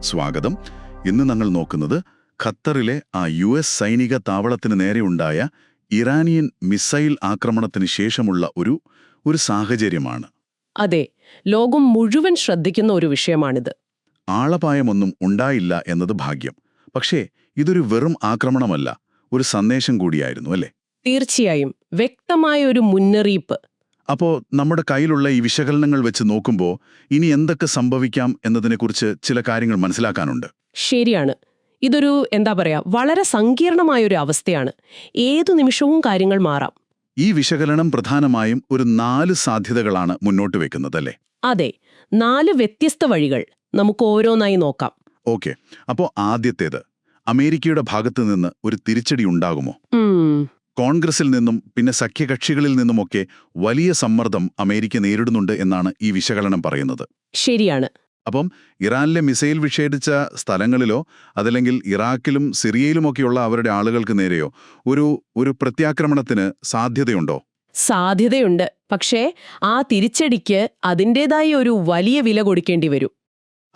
സ്വാഗതം. ഇന്ന് ഞങ്ങൾ നോക്കുന്നത് ഖത്തറിലെ ആ യു എസ് സൈനിക താവളത്തിന് നേരെയുണ്ടായ ഇറാനിയൻ മിസൈൽ ആക്രമണത്തിന് ശേഷമുള്ള ഒരു ഒരു സാഹചര്യമാണ്. അതെ ലോകം മുഴുവൻ ശ്രദ്ധിക്കുന്ന ഒരു വിഷയമാണിത്. ആളപായമൊന്നും ഉണ്ടായില്ല എന്നത് ഭാഗ്യം. പക്ഷേ ഇതൊരു വെറും ആക്രമണമല്ല ഒരു സന്ദേശം കൂടിയായിരുന്നു അല്ലേ? തീർച്ചയായും വ്യക്തമായ ഒരു മുന്നറിയിപ്പ് അപ്പോ നമ്മുടെ കയ്യിലുള്ള ഈ വിശകലനങ്ങൾ വെച്ച് നോക്കുമ്പോൾ ഇനി എന്തൊക്കെ സംഭവിക്കാം എന്നതിനെക്കുറിച്ച് ചില കാര്യങ്ങൾ മനസ്സിലാക്കാനുണ്ട്. ശരിയാണ്. ഇതൊരു എന്താ പറയാ വളരെ സങ്കീർണമായ ഒരു അവസ്ഥയാണ്. ഏതു നിമിഷവും കാര്യങ്ങൾ മാറാം. ഈ വിശകലനം പ്രധാനമായും ഒരു നാല് സാധ്യതകളാണ് മുന്നോട്ട് വെക്കുന്നത് അല്ലേ? അതെ. നാല് വ്യത്യസ്ത വഴികൾ നമുക്ക് ഓരോന്നായി നോക്കാം. ഓക്കെ. അപ്പോ ആദ്യത്തേത് അമേരിക്കയുടെ ഭാഗത്തു നിന്ന് ഒരു തിരിച്ചടി ഉണ്ടാകുമോ? കോൺഗ്രസിൽ നിന്നും പിന്നെ സഖ്യകക്ഷികളിൽ നിന്നുമൊക്കെ വലിയ സമ്മർദ്ദം അമേരിക്ക നേരിടുന്നുണ്ട് എന്നാണ് ഈ വിശകലനം പറയുന്നത്. ശരിയാണ്. അപ്പം ഇറാനിലെ മിസൈൽ വിക്ഷേപിച്ച സ്ഥലങ്ങളിലോ അതല്ലെങ്കിൽ ഇറാഖിലും സിറിയയിലുമൊക്കെയുള്ള അവരുടെ ആളുകൾക്ക് നേരെയോ ഒരു ഒരു പ്രത്യാക്രമണത്തിന് സാധ്യതയുണ്ടോ? സാധ്യതയുണ്ട്. പക്ഷേ ആ തിരിച്ചടിക്ക് അതിന്റെതായ ഒരു വലിയ വില കൊടുക്കേണ്ടി വരും.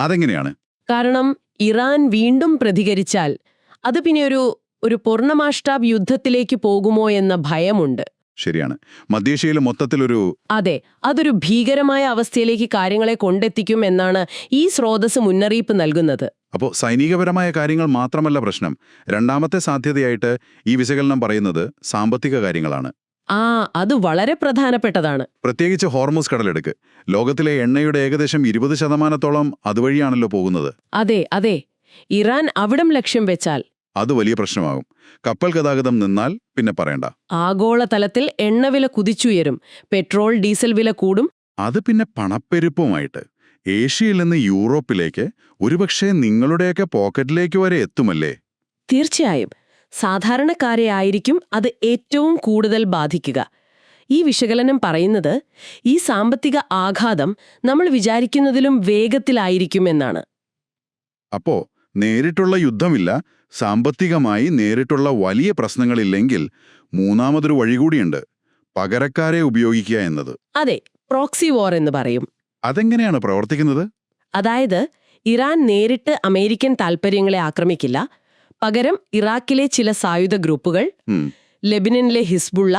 അതെങ്ങനെയാണ്? കാരണം ഇറാൻ വീണ്ടും പ്രതികരിച്ചാൽ അത് പിന്നെ ഒരു ഒരു പൂർണമാഷ്ടാബ് യുദ്ധത്തിലേക്ക് പോകുമോ എന്ന ഭയമുണ്ട്. ശരിയാണ്. മധ്യേഷ്യയിൽ മൊത്തത്തിലൊരു അതെ അതൊരു ഭീകരമായ അവസ്ഥയിലേക്ക് കാര്യങ്ങളെ കൊണ്ടെത്തിക്കും എന്നാണ് ഈ സ്രോതസ് മുന്നറിയിപ്പ് നൽകുന്നത്. അപ്പോൾ സൈനികപരമായ കാര്യങ്ങൾ മാത്രമല്ല പ്രശ്നം. രണ്ടാമത്തെ സാധ്യതയായിട്ട് ഈ വിശകലനം പറയുന്നത് സാമ്പത്തിക കാര്യങ്ങളാണ്. ആ അത് വളരെ പ്രധാനപ്പെട്ടതാണ്. പ്രത്യേകിച്ച് ഹോർമോസ് കടലെടുക്ക്. ലോകത്തിലെ എണ്ണയുടെ ഏകദേശം ഇരുപത് ശതമാനത്തോളം അതുവഴിയാണല്ലോ പോകുന്നത്. അതെ അതെ. ഇറാൻ അവിടം ലക്ഷ്യം വെച്ചാൽ അത് വലിയ പ്രശ്നമാകും. കപ്പൽ ഗതാഗതം നിന്നാൽ പിന്നെ പറയണ്ട. ആഗോളതലത്തിൽ എണ്ണവില കുതിച്ചുയരും. പെട്രോൾ ഡീസൽ വില കൂടും. അത് പിന്നെ പണപ്പെരുപ്പമായിട്ട് ഏഷ്യയിൽ നിന്ന് യൂറോപ്പിലേക്ക് ഒരുപക്ഷെ നിങ്ങളുടെയൊക്കെ പോക്കറ്റിലേക്ക് വരെ എത്തുമല്ലേ? തീർച്ചയായും. സാധാരണക്കാരെ ആയിരിക്കും അത് ഏറ്റവും കൂടുതൽ ബാധിക്കുക. ഈ വിശകലനം പറയുന്നത് ഈ സാമ്പത്തിക ആഘാതം നമ്മൾ വിചാരിക്കുന്നതിലും വേഗത്തിലായിരിക്കുമെന്നാണ് അപ്പോ നേരിട്ടുള്ള യുദ്ധമില്ല സാമ്പത്തികമായി നേരിട്ടുള്ള വലിയ പ്രശ്നങ്ങളില്ലെങ്കിൽ മൂന്നാമതൊരു വഴി കൂടിയുണ്ട് പകരക്കാരെ ഉപയോഗിക്കുക എന്നത്. അതെ പ്രോക്സി വാർ എന്ന് പറയും. അതെങ്ങനെയാണ് പ്രവർത്തിക്കുന്നത്? അതായത് ഇറാൻ നേരിട്ട് അമേരിക്കൻ താൽപ്പര്യങ്ങളെ ആക്രമിക്കില്ല പകരം ഇറാഖിലെ ചില സായുധ ഗ്രൂപ്പുകൾ ലെബിനനിലെ ലെബനനിലെ ഹിസ്ബുള്ള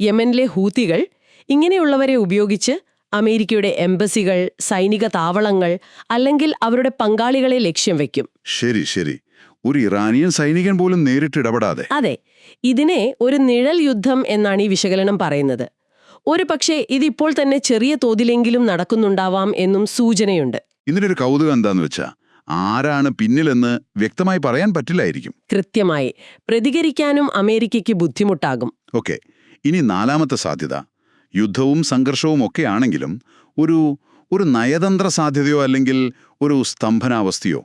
യമനിലെ ഹൂത്തികൾ ഇങ്ങനെയുള്ളവരെ ഉപയോഗിച്ച് അമേരിക്കയുടെ എംബസികൾ സൈനിക താവളങ്ങൾ അല്ലെങ്കിൽ അവരുടെ പങ്കാളികളെ ലക്ഷ്യം വയ്ക്കും ശരി ശരി. ഒരു ഇറാനിയൻ സൈനികൻ പോലും നേരിട്ട് ഇടപെടാതെ. അതെ ഇതിനെ ഒരു നിഴൽ യുദ്ധം എന്നാണ് ഈ വിശകലനം പറയുന്നത്. ഒരു പക്ഷേ ഇതിപ്പോൾ തന്നെ ചെറിയ തോതിലെങ്കിലും നടക്കുന്നുണ്ടാവാം എന്നും സൂചനയുണ്ട്. ഇതിനൊരു കൗതുകം എന്താന്ന് വെച്ചാ ആരാണ് പിന്നിലെന്ന് വ്യക്തമായി പറയാൻ പറ്റില്ലായിരിക്കും. കൃത്യമായി. പ്രതികരിക്കാനും അമേരിക്കയ്ക്ക് ബുദ്ധിമുട്ടാകും. ഓക്കെ ഇനി നാലാമത്തെ സാധ്യത. യുദ്ധവും സംഘർഷവും ഒക്കെയാണെങ്കിലും ഒരു ഒരു നയതന്ത്ര സാധ്യതയോ അല്ലെങ്കിൽ ഒരു സ്തംഭനാവസ്ഥയോ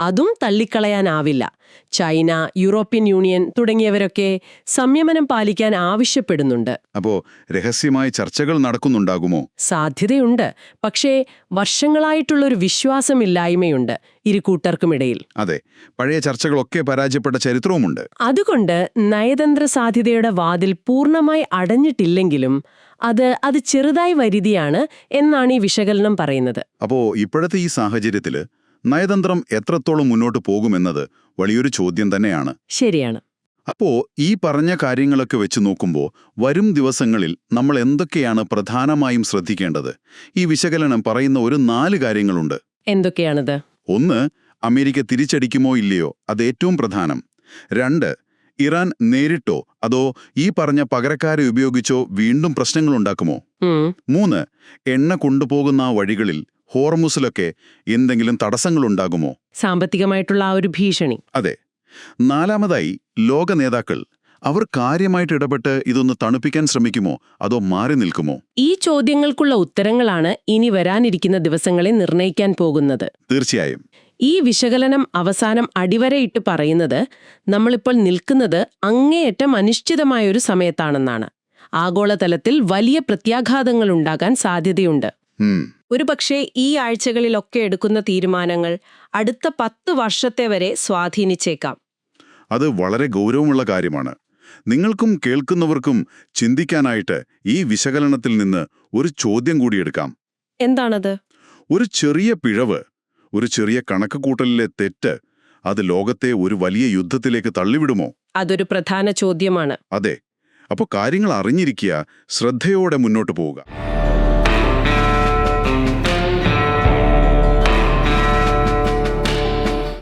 അതും തള്ളിക്കളയാനാവില്ല. ചൈന യൂറോപ്യൻ യൂണിയൻ തുടങ്ങിയവരൊക്കെ സംയമനം പാലിക്കാൻ ആവശ്യപ്പെടുന്നുണ്ട്. അപ്പോ രഹസ്യമായ ചർച്ചകൾ നടക്കുന്നുണ്ടാകുമോ? സാധ്യതയുണ്ട്. പക്ഷേ വർഷങ്ങളായിട്ടുള്ള ഒരു വിശ്വാസമില്ലായ്മയുണ്ട് ഇരു കൂട്ടർക്കുമിടയിൽ. അതെ പഴയ ചർച്ചകളൊക്കെ പരാജയപ്പെട്ട ചരിത്രവുമുണ്ട്. അതുകൊണ്ട് നയതന്ത്ര സാധ്യതയുടെ വാതിൽ പൂർണമായി അടഞ്ഞിട്ടില്ലെങ്കിലും അത് അത് ചെറുതായി വരുതിയാണ് എന്നാണ് ഈ വിശകലനം പറയുന്നത്. അപ്പോ ഇപ്പോഴത്തെ ഈ സാഹചര്യത്തിൽ നയതന്ത്രം എത്രത്തോളം മുന്നോട്ട് പോകുമെന്നത് വലിയൊരു ചോദ്യം തന്നെയാണ്. ശരിയാണ്. അപ്പോ ഈ പറഞ്ഞ കാര്യങ്ങളൊക്കെ വെച്ച് നോക്കുമ്പോൾ വരും ദിവസങ്ങളിൽ നമ്മൾ എന്തൊക്കെയാണ് പ്രധാനമായും ശ്രദ്ധിക്കേണ്ടത്? ഈ വിശകലനം പറയുന്ന ഒരു നാല് കാര്യങ്ങളുണ്ട്. എന്തൊക്കെയാണത്? ഒന്ന് അമേരിക്ക തിരിച്ചടിക്കുമോ ഇല്ലയോ? അത് ഏറ്റവും പ്രധാനം. രണ്ട് ഇറാൻ നേരിട്ടോ? അതോ ഈ പറഞ്ഞ പകരക്കാരെ ഉപയോഗിച്ചോ വീണ്ടും പ്രശ്നങ്ങൾ ഉണ്ടാക്കുമോ മൂന്ന് എണ്ണ കൊണ്ടുപോകുന്ന ആ വഴികളിൽ ഹോർമുസിലൊക്കെ എന്തെങ്കിലും തടസ്സങ്ങളുണ്ടാകുമോ? സാമ്പത്തികമായിട്ടുള്ള ആ ഒരു ഭീഷണി. അതെ. നാലാമതായി ലോക നേതാക്കൾ അവർ കാര്യമായിട്ട് ഇടപെട്ട് ഇതൊന്ന് തണുപ്പിക്കാൻ ശ്രമിക്കുമോ? അതോ മാറി നിൽക്കുമോ? ഈ ചോദ്യങ്ങൾക്കുള്ള ഉത്തരങ്ങളാണ് ഇനി വരാനിരിക്കുന്ന ദിവസങ്ങളെ നിർണയിക്കാൻ പോകുന്നത്. തീർച്ചയായും. ഈ വിശകലനം അവസാനം അടിവരയിട്ട് പറയുന്നത് നമ്മളിപ്പോൾ നിൽക്കുന്നത് അങ്ങേയറ്റം അനിശ്ചിതമായൊരു സമയത്താണെന്നാണ്. ആഗോളതലത്തിൽ വലിയ പ്രത്യാഘാതങ്ങൾ ഉണ്ടാകാൻ സാധ്യതയുണ്ട്. ഒരു ഒരുപക്ഷെ ഈ ആഴ്ചകളിലൊക്കെ എടുക്കുന്ന തീരുമാനങ്ങൾ അടുത്ത പത്ത് വർഷത്തെ വരെ സ്വാധീനിച്ചേക്കാം. അത് വളരെ ഗൗരവമുള്ള കാര്യമാണ്. നിങ്ങൾക്കും കേൾക്കുന്നവർക്കും ചിന്തിക്കാനായിട്ട് ഈ വിശകലനത്തിൽ നിന്ന് ഒരു ചോദ്യം കൂടി എടുക്കാം. എന്താണത്? ഒരു ചെറിയ പിഴവ് ഒരു ചെറിയ കണക്കുകൂട്ടലിലെ തെറ്റ് അത് ലോകത്തെ ഒരു വലിയ യുദ്ധത്തിലേക്ക് തള്ളിവിടുമോ? അതൊരു പ്രധാന ചോദ്യമാണ്. അതെ. അപ്പോൾ കാര്യങ്ങൾ അറിഞ്ഞിരിക്കുക ശ്രദ്ധയോടെ മുന്നോട്ട് പോവുക.